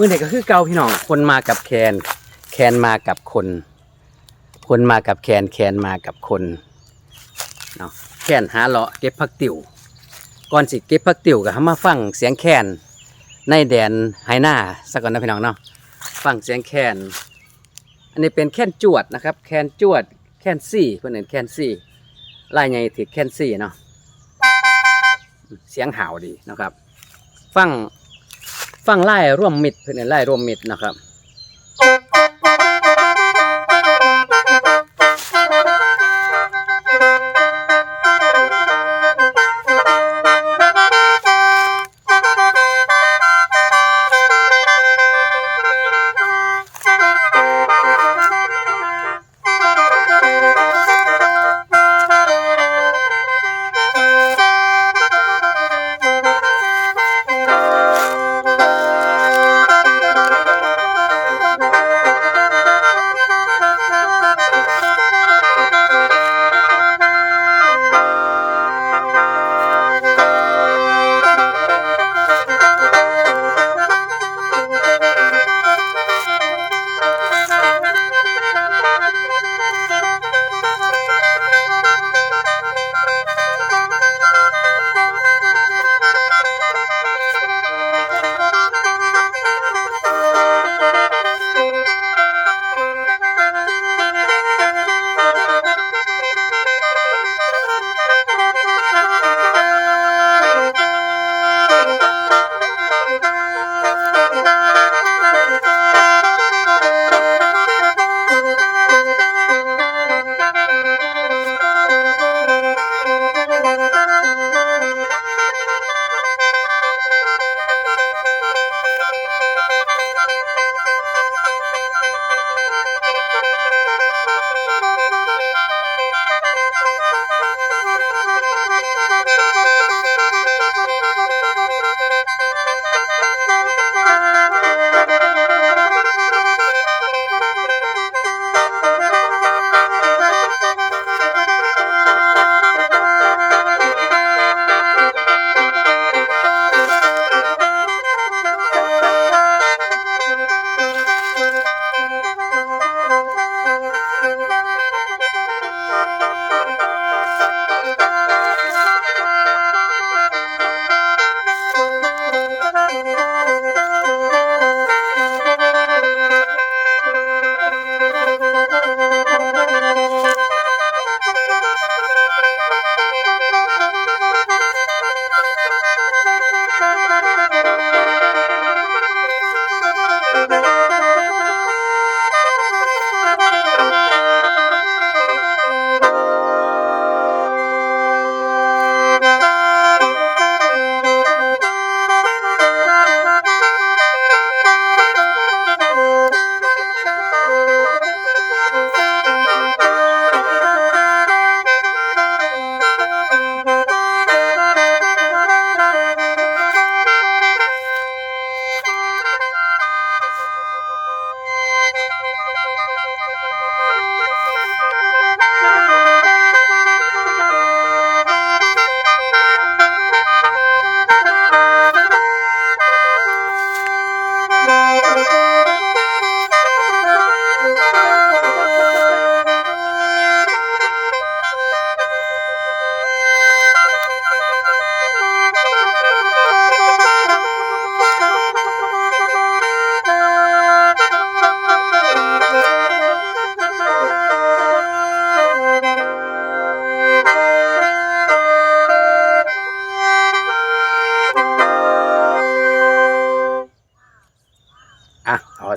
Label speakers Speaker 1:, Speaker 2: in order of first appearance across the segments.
Speaker 1: มื่อไหร่ก็คือเก่าพี่น้องคนมากับแคน แคนมากับคน คนมากับแคนแคนมากับคนเนาะแคนหาเลาะเก็บผักติ๋วก่อนสิเก็บผักติ๋วก็หามาฟังเสียงแคนในแดนไหหน้าสักก่อนนะพี่น้องเนาะฟังเสียงแคนอันนี้เป็นแคนจวดนะครับ แคนจวดแคนซี่เพื่อนเห็นแคนซี่ลายใหญ่ถือแคนซี่เนาะเสียงห่าวดีนะครับ ฟัง ฟังไล่ร่วมมิตรเพื่อนไล่ร่วมมิตรนะครับ Thank you.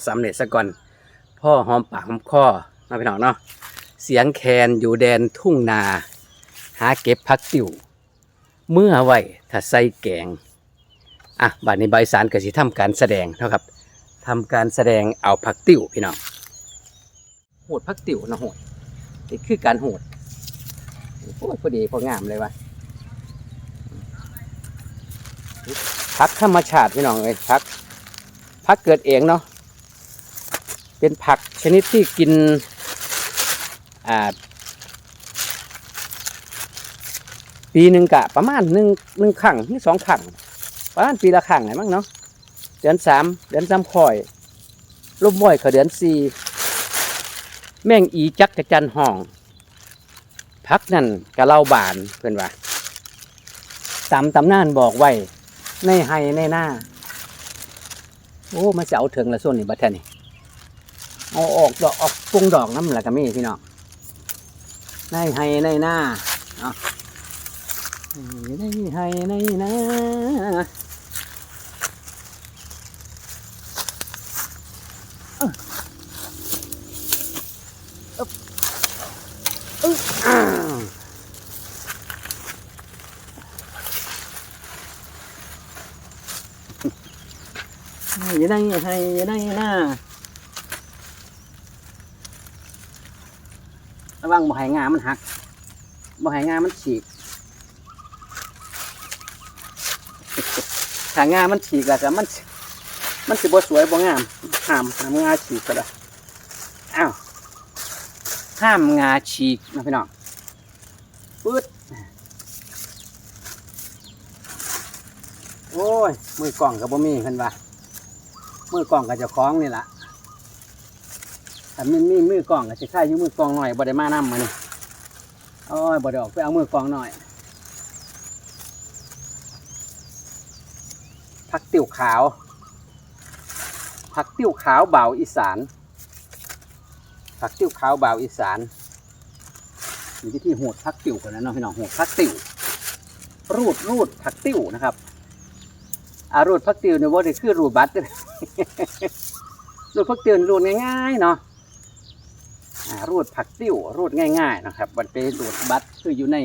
Speaker 1: สำเร็จซะก่อน พ่อหอมปากหอมคอเนาพี่น้องเนาะเสียงแคนอยู่แดนทุ่งนา หาเก็บพักติ่วเมื่อไว้ถ้าใส่แกงอะบัดนี้ใบสารก็สิทำการแสดงเนาะครับทำการแสดงเอาผักติ่วพี่น้องโหดผักติ่วนะโหดนี่คือการโหดโอ้พอดีพองามเลยวะพักธรรมชาติพี่น้องเลยพักผักเกิดเองเนาะ เป็นผักชนิดที่กินปีหนึ่งกะประมาณหนึ่งหนึ่งครั้งหรือสองครั้งประมาณปีละครั้งไหนมั้งเนาะเดือนสามเดือนสามข่อยลมบ่อยเขาเดือนสี่แม่งอีจักกระจันห้องพักนั่นกะเล่าบานเพื่อนว่าตามตำนานบอกไว้ในไฮในหน้า โอ้มันจะเอาถึงละส่วนนี่บัดแทนี่ เอาออกดอกออกปรุงดอกน้ำละก็มีพี่น้องในไฮในหน้าเอาในไฮในหน้าเออึ๊บอึ๊บอ้าวอยู่ในไฮอยู่ในหน้า ระวังบ่ให้งามันหักบ่ให้งามันฉีกถ้างามันฉีกแล้วก็มัน มันสิบ่สวยบ่งามห้ามห้ามงาฉีกก็ได้อ้าวห้ามงาฉีกนะพี่น้องปึ๊ดโอ้ยมือกล่องกับบ่มีเพิ่นว่ามือกล่องกับเจ้าของนี่ล่ะ ถ้ามีมีมือกล่องก็สิค่ายอยู่มือกล่องหน่อยบ่ได้มานำมานี่อ้ยบ่ได้ออกไปเอามือกล่องหน่อยผักติ๋วขาวผักติ๋วขาวเบาอีสานผักติ๋วขาวเบาอีสานมีวิธีหูดผักติ๋วกันนะเนาะพี่น้องหูดผักติ๋วรูดรูดผักติ๋วนะครับอารูดผักติ๋วเนี่ยว่าได้คือรูดบัตรรูดผักติ๋วรูดง่ายๆเนาะ รูดผักติ๋วรูดง่าย ๆ นะครับมันเป็นรูดบัตรคืออยู่ใน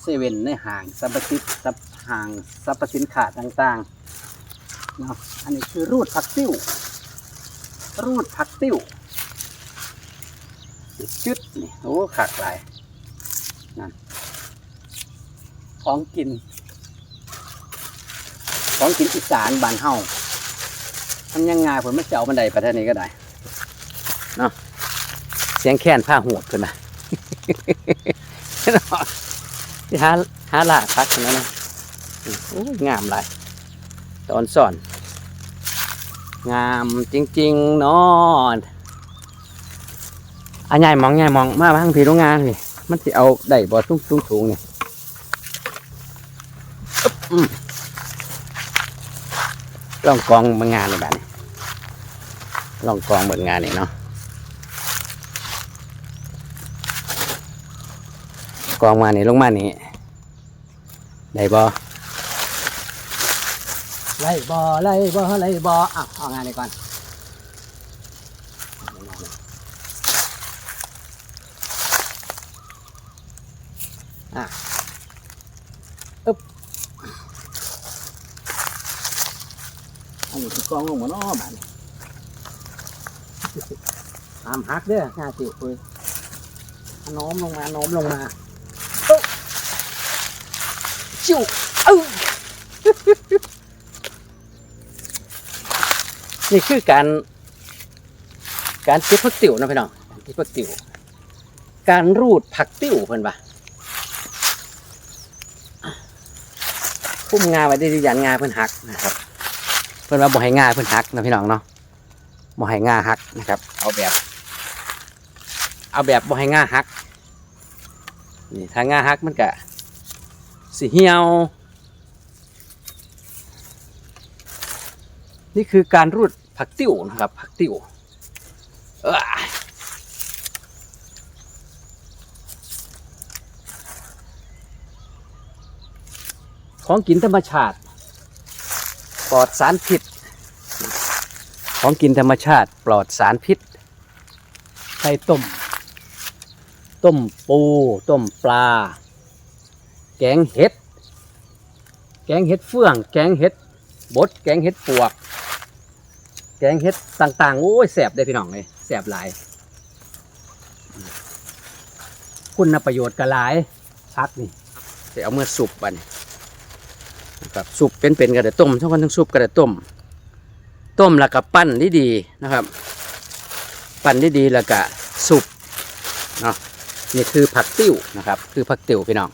Speaker 1: เซเว่นในห้างสรรพสินค้าห้างสรรพสินค้าต่างๆเนาะอันนี้คือรูดผักติ้ว รูดผักติ้วจุดนี่โอ้ขากหลายนั่นของกิน ของกินอีสานบานเฮาทำยังไงผมไม่เจ้าบันไดประเทศนี้ก็ได้ เนาะเสียงแค้นผ้าหูดขึ้นนะที่หาหาล่าพักนแล้วนะโอ้ยงามหลายตอนสอน งามจริงๆเนาะอันใหญ่มองใหญ่มองมาบ้างพี่โรงงานพี่มันสิเอาได้บ่ตุ้งตุ้งถุงนี่อึ๊บอืมลองกองบิ่งงานนี่บ้านี้ลองกองเบิ่งงานนี่เนาะ องมานี่ลงมานี่ได้บ่ไล่บ่ไล่บ่ไล่บ่อะเอางานนี้ก่อนอะอึ๊บอันนี้คือกองลงมาเนาะบ้านนี้ห้ามหักเด้อห้าติวคุยน้อมลงมาน้อมลงมา ชิวเอ้านี่คือการ การเก็บผักติ๋วนะพี่น้องเก็บผักติ๋วการรูดผักติ๋วเพิ่อนว่าพุ่มงาไว้ได้ดียันงาเพิ่อนหักนะครับ เพิ่อนว่าบ่ให้งาเพิ่อนหักนะพี่น้องเนาะบ่ให้งาหักนะครับ เอาแบบ เอาแบบบ่ให้งาหักนี่ถ้างาหักมันก็ สีเหี่ยว นี่คือการรูดผักติ้วนะครับ ผักติ้วอของกินธรรมชาติ ปลอดสารพิษ ของกินธรรมชาติ ปลอดสารพิษไข่ต้ม ต้มปู ต้มปลา แกงเห็ด แกงเห็ดเฟื่อง แกงเห็ดบด แกงเห็ดปวก แกงเห็ดต่างๆ โอ้ยแสบได้พี่น้องเลยแสบหลาย คุณประโยชน์ก็หลายพักนี่จะเอาเมื่อสุปบันนะครับสุปเป็นๆก็ได้ต้มทั้งคนทั้งสุปก็ได้ต้ม ต้มแล้วก็ปั้นดีๆนะครับ ปั้นดีๆแล้วก็สุปเนาะนี่คือผักติ้วนะครับ คือผักติ้วพี่น้อง